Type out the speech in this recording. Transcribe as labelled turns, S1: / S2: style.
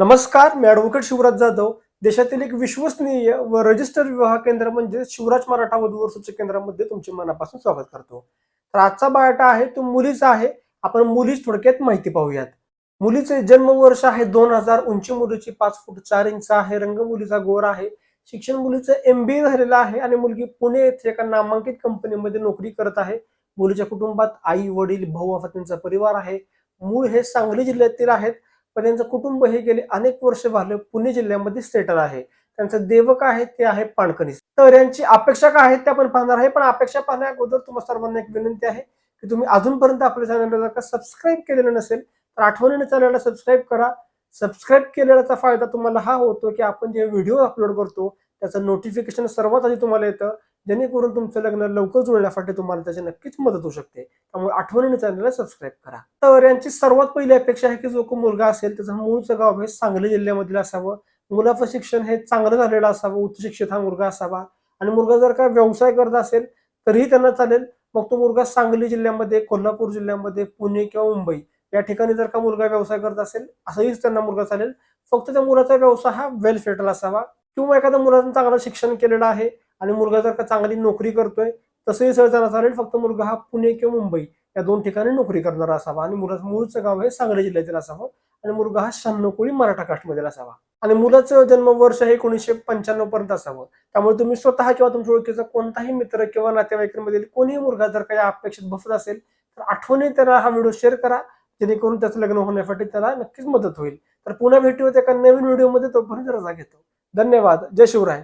S1: नमस्कार मी ॲडव्होकेट शिवराज जाधव. देशातील एक विश्वसनीय व रजिस्टर विवाह केंद्र म्हणजे शिवराज मराठा वधूवर सूचक केंद्रामध्ये तुमचे मनापासून स्वागत करतो. तर आजचा बायोटा आहे तो मुलीचा आहे. आपण मुलीच थोडक्यात माहिती पाहूयात. मुलीचे जन्मवर्ष आहे दोन हजार उंची मुलीची पाच फूट चार इंच आहे रंग मुलीचा गोर आहे. शिक्षण मुलीचं एम बी ए झालेलं आहे आणि मुलगी पुणे येथे एका नामांकित कंपनीमध्ये नोकरी करत आहे. मुलीच्या कुटुंबात आई वडील भाऊ असा त्यांचा परिवार आहे. मूळ हे सांगली जिल्ह्यातील आहेत. पण त्यांचं कुटुंब हे गेले अनेक वर्ष झाले पुणे जिल्ह्यामध्ये सेटल आहे. त्यांचं देवक आहे ते आहे पाणकणी तर यांची अपेक्षा काय आहेत त्या आपण पाहणार आहे. पण अपेक्षा पाहण्या अगोदर तुम्हाला सर्वांना एक विनंती आहे की तुम्ही अजूनपर्यंत आपल्या चॅनलला जर का सबस्क्राईब केलेलं नसेल तर आठवणीने चॅनलला सबस्क्राईब करा. सबस्क्राईब केलेल्याचा फायदा तुम्हाला हा होतो की आपण जे व्हिडिओ अपलोड करतो त्याचं नोटिफिकेशन सर्वात आधी तुम्हाला येतं. जेणेकरून तुमचं लग्न लवकर जुळण्यासाठी तुम्हाला त्याची नक्कीच मदत होऊ शकते. त्यामुळे आठवणीने चॅनलला सबस्क्राईब करा. तर यांची सर्वात पहिली अपेक्षा आहे की जो मुलगा असेल त्याचं मूळचं गाव हे सांगली जिल्ह्यामधील असावं. मुलाचं शिक्षण हे चांगलं झालेलं असावं उच्च शिक्षित हा मुलगा असावा. आणि मुलगा जर का व्यवसाय करत असेल तरीही त्यांना चालेल. मग तो मुलगा सांगली जिल्ह्यामध्ये कोल्हापूर जिल्ह्यामध्ये पुणे किंवा मुंबई या ठिकाणी जर का मुलगा व्यवसाय करत असेल असंहीच त्यांना मुलगा चालेल. फक्त त्या मुलाचा व्यवसाय हा वेल सेटल असावा. किंवा एखाद्या मुलाचं चांगलं शिक्षण केलेलं आहे आणि मुलगा जर का चांगली नोकरी करतोय तसंही सहजाला चालेल. फक्त मुलगा हा पुणे किंवा मुंबई या दोन ठिकाणी नोकरी करणारा असावा. आणि मुलाचं मूळचं गाव हे सांगली जिल्ह्यातील असावं. आणि मुलगा हा शहाण्णव कोळी मराठा कास्टमधील असावा. आणि मुलाचं जन्मवर्ष हे एकोणीसशे पंच्याण्णव पर्यंत असावं. त्यामुळे तुम्ही स्वतः किंवा तुमच्या ओळखीचा कोणताही मित्र किंवा नातेवाईकांमधील कोणीही मुलगा जर काही अपेक्षित बसत असेल तर आठवणी त्याला हा व्हिडिओ शेअर करा. जेणेकरून त्याचं लग्न होण्यासाठी त्याला नक्कीच मदत होईल. तर पुन्हा भेटूयात एका नवीन व्हिडिओमध्ये. तोपर्यंत रजा घेतो. धन्यवाद. जय शिवराय.